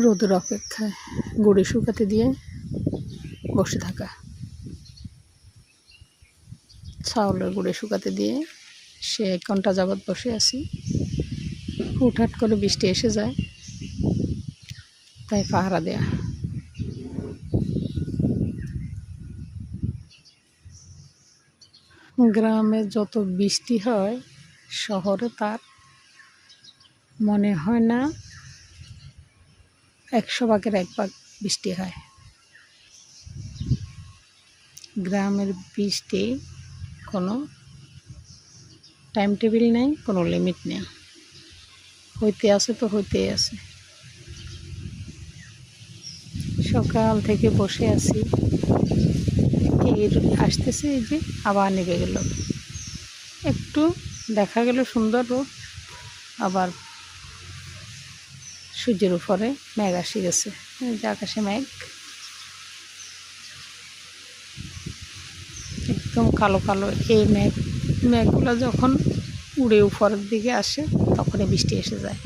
রোদের অপেক্ষায় গুড়ি শুকাতে দিয়ে বসে থাকা। চাউলের গুঁড়ে শুকাতে দিয়ে সে এক ঘণ্টা যাবৎ বসে আছি। হুটহাট করে বৃষ্টি এসে যায়, তাই পাহারা দেয়া। গ্রামে যত বৃষ্টি হয়, শহরে তার মনে হয় না একশো ভাগের এক ভাগ বৃষ্টি হয়। গ্রামের বৃষ্টি কোনো টাইম টেবিল নেই, কোনো লিমিট নেই। হইতে আছে তো হইতেই আছে। সকাল থেকে বসে আছি। এর আসতেছে এই যে আবার নেমে গেল। একটু দেখা গেল সুন্দর রোদ, আবার সূর্যের উপরে মেঘ আসি গেছে। যে আকাশে মেঘ। একদম কালো কালো এই মেঘ মেঘগুলো যখন উড়ে উপরের দিকে আসে, তখনই বৃষ্টি এসে যায়।